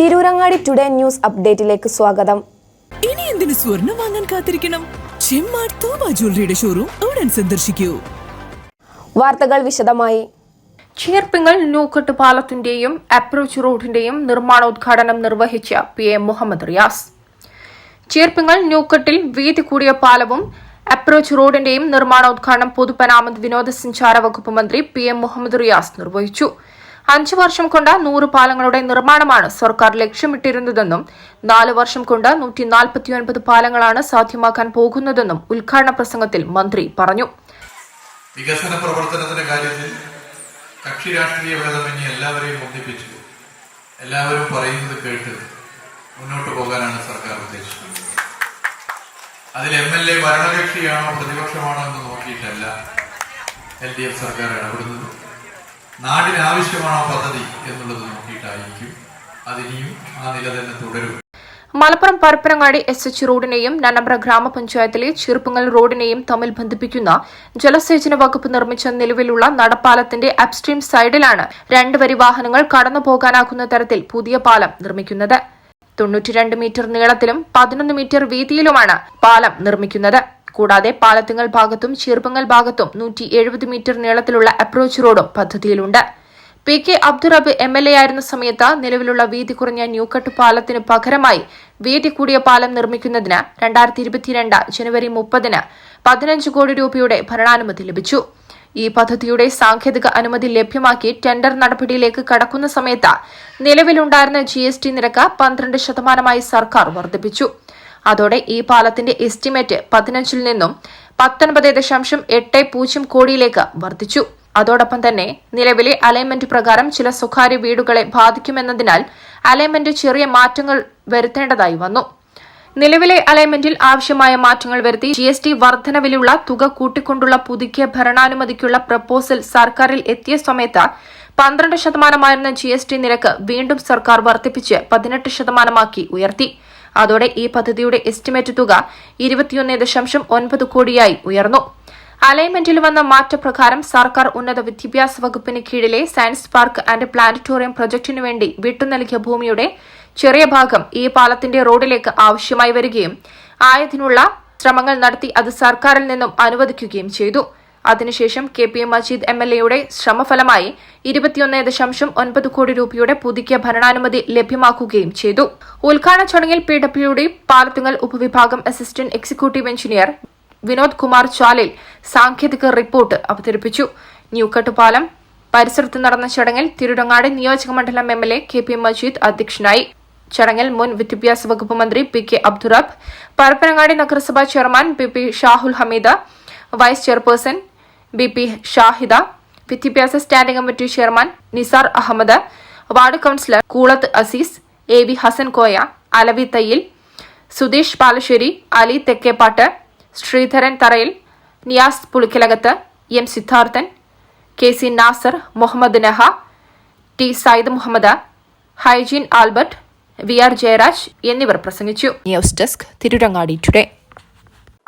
Tirurangadi today news അപ്ഡേറ്റിലേക്ക് സ്വാഗതം. ഇനി എന്തിനു സ്വർണം വാങ്ങാൻ കാത്തിരിക്കണം? ചെമ്മാട് തോമ ജ്വല്ലറിയുടെ ഷോറൂം ഉടൻ സന്ദർശിക്കൂ. വാർത്തകൾ വിശദമായി. ചീർപ്പിങ്ങൽ നൂക്കട്ട് പാലത്തിന്റെയും അപ്രോച്ച് റോഡിന്റെയും നിർമ്മാണോദ്ഘാടനം നിർവഹിച്ച പി എം മുഹമ്മദ് റിയാസ്. ചീർപ്പിങ്ങൽ നൂക്കട്ടിൽ വീതി കൂടിയ പാലവും അപ്രോച്ച് റോഡിന്റെയും നിർമ്മാണോദ്ഘാടനം പൊതുപനാമത് വിനോദസഞ്ചാര വകുപ്പ് മന്ത്രി പി എം മുഹമ്മദ് റിയാസ് നിർവഹിച്ചു. അഞ്ചു വർഷം കൊണ്ട് നൂറ് പാലങ്ങളുടെ നിർമ്മാണമാണ് സർക്കാർ ലക്ഷ്യമിട്ടിരുന്നതെന്നും നാല് വർഷം കൊണ്ട് നൂറ്റി നാൽപ്പത്തിയൊൻപത് പാലങ്ങളാണ് സാധ്യമാക്കാൻ പോകുന്നതെന്നും ഉദ്ഘാടന പ്രസംഗത്തിൽ മന്ത്രി പറഞ്ഞു. വികസന പ്രവർത്തനത്തിന്റെ കാര്യത്തിൽ കക്ഷി രാഷ്ട്രീയ ഭേദമന്യേ എല്ലാവരെയും ഒന്നിപ്പിച്ചു. എല്ലാവരും പറയുന്നത് കേട്ട് മുന്നോട്ട് പോകാനാണ് സർക്കാർ ഉദ്ദേശിക്കുന്നത്. അതിൽ എം എൽ എ ഭരണകക്ഷിയാണോ പ്രതിപക്ഷമാണോ എന്ന് നോക്കിയിട്ടല്ല എൽ ഡി എഫ് സർക്കാർ ഇടപെടുന്നത്. നാടിന് ആവശ്യമാണോ പദ്ധതി എന്നുള്ളത് നോക്കിയിട്ടായിരിക്കും അതിനിയും ആ നില തന്നെ തുടരും മലപ്പുറം പരപ്പനങ്ങാടി എസ് എച്ച് റോഡിനെയും നനമ്പ്ര ഗ്രാമപഞ്ചായത്തിലെ ചെറുപ്പങ്ങൽ റോഡിനെയും തമ്മിൽ ബന്ധിപ്പിക്കുന്ന ജലസേചന വകുപ്പ് നിർമ്മിച്ച നിലവിലുള്ള നടപ്പാലത്തിന്റെ അപ്സ്ട്രീം സൈഡിലാണ് രണ്ട് വരി വാഹനങ്ങൾ കടന്നു പോകാനാകുന്ന തരത്തിൽ പുതിയ പാലം നിർമ്മിക്കുന്നത്. തൊണ്ണൂറ്റിരണ്ട് മീറ്റർ നീളത്തിലും പതിനൊന്ന് മീറ്റർ വീതിയിലുമാണ് പാലം നിർമ്മിക്കുന്നത്. കൂടാതെ പാലത്തുങ്ങൽ ഭാഗത്തും ചീർപ്പുങ്ങൽ ഭാഗത്തും നൂറ്റി എഴുപത് മീറ്റർ നീളത്തിലുള്ള അപ്രോച്ച് റോഡും പദ്ധതിയിലുണ്ട്. P K Abdurabb M L A ആയിരുന്ന സമയത്ത് നിലവിലുള്ള വീതി കുറഞ്ഞ ന്യൂക്കട്ട് പാലത്തിന് പകരമായി വീതി കൂടിയ പാലം നിർമ്മിക്കുന്നതിന് രണ്ടായിരത്തി ഇരുപത്തിരണ്ട് ജനുവരി മുപ്പതിന് പതിനഞ്ച് കോടി രൂപയുടെ ഭരണാനുമതി ലഭിച്ചു. ഈ പദ്ധതിയുടെ സാങ്കേതിക അനുമതി ലഭ്യമാക്കി ടെൻഡർ നടപടിയിലേക്ക് കടക്കുന്ന സമയത്ത് നിലവിലുണ്ടായിരുന്ന ജി എസ് ടി നിരക്ക് പന്ത്രണ്ട് ശതമാനമായി സർക്കാർ വർദ്ധിപ്പിച്ചു. അതോടെ ഈ പാലത്തിന്റെ എസ്റ്റിമേറ്റ് പതിനഞ്ചിൽ നിന്നും പത്തൊൻപത് ദശാംശം എട്ട് പൂജ്യം കോടിയിലേക്ക് വർദ്ധിച്ചു. അതോടൊപ്പം തന്നെ നിലവിലെ അലൈൻമെന്റ് പ്രകാരം ചില സ്വകാര്യ വീടുകളെ ബാധിക്കുമെന്നതിനാൽ അലൈൻമെന്റ് ചെറിയ മാറ്റങ്ങൾ വരുത്തേണ്ടതായി വന്നു. നിലവിലെ അലൈൻമെന്റിൽ ആവശ്യമായ മാറ്റങ്ങൾ വരുത്തി ജി എസ് ടി വർധനവിലുള്ള തുക കൂട്ടിക്കൊണ്ടുള്ള പുതുക്കിയ ഭരണാനുമതിക്കുള്ള പ്രപ്പോസൽ സർക്കാരിൽ എത്തിയ സമയത്ത് പന്ത്രണ്ട് ശതമാനമായിരുന്ന ജി എസ് ടി നിരക്ക് വീണ്ടും സർക്കാർ വർദ്ധിപ്പിച്ച് പതിനെട്ട് ശതമാനമാക്കി ഉയർത്തി. അതോടെ ഈ പദ്ധതിയുടെ എസ്റ്റിമേറ്റ് തുക ഇരുപത്തിയൊന്ന് ദശാംശം ഒൻപത് കോടിയായി ഉയർന്നു. അലൈൻമെന്റിൽ വന്ന മാറ്റപ്രകാരം സർക്കാർ ഉന്നത വിദ്യാഭ്യാസ വകുപ്പിന് കീഴിലെ സയൻസ് പാർക്ക് ആൻഡ് പ്ലാനറ്റോറിയം പ്രൊജക്ടിനു വേണ്ടി വിട്ടുനൽകിയ ഭൂമിയുടെ ചെറിയ ഭാഗം ഈ പാലത്തിന്റെ റോഡിലേക്ക് ആവശ്യമായി വരികയും ആയതിനുള്ള ശ്രമങ്ങൾ നടത്തി അത് സർക്കാരിൽ നിന്നും അനുവദിക്കുകയും ചെയ്തു. അതിനുശേഷം K P M Majeed M L എയുടെ ശ്രമഫലമായി ഇരുപത്തിയൊന്ന് ദശാംശം ഒൻപത് കോടി രൂപയുടെ പുതുക്കിയ ഭരണാനുമതി ലഭ്യമാക്കുകയും ചെയ്തു. ഉദ്ഘാടന ചടങ്ങിൽ പി ഡബ്ല്യു ഡി പാലത്തുങ്ങൽ ഉപവിഭാഗം assistant executive engineer Vinod Kumar Chalil സാങ്കേതിക റിപ്പോർട്ട് അവതരിപ്പിച്ചു. ന്യൂക്കട്ടുപാലം പരിസരത്ത് നടന്ന ചടങ്ങിൽ തിരുരങ്ങാട് നിയോജകമണ്ഡലം M L A K P Majeed അധ്യക്ഷനായി. ചടങ്ങിൽ മുൻ വിദ്യാഭ്യാസ വകുപ്പ് മന്ത്രി പി കെ അബ്ദുറബ് പരപ്പനങ്ങാടി നഗരസഭാ chairman P P Shahul Hameeda vice chairperson B P Shahida വിദ്യാഭ്യാസ standing committee chairman Nisar Ahmed ward councillor Koolath Azeez A V Hassan Koya Alavi Thayyil Sudheesh Palassery Ali Thekkepatt Sreedharan Tharayil Niyas Pulikkalakath M Siddharthan K C Nasar Muhammad Naha T Sayyid Muhammad Hygin Albert V R Jayaraj എന്നിവർ പ്രസംഗിച്ചു. News desk Tirurangadi today.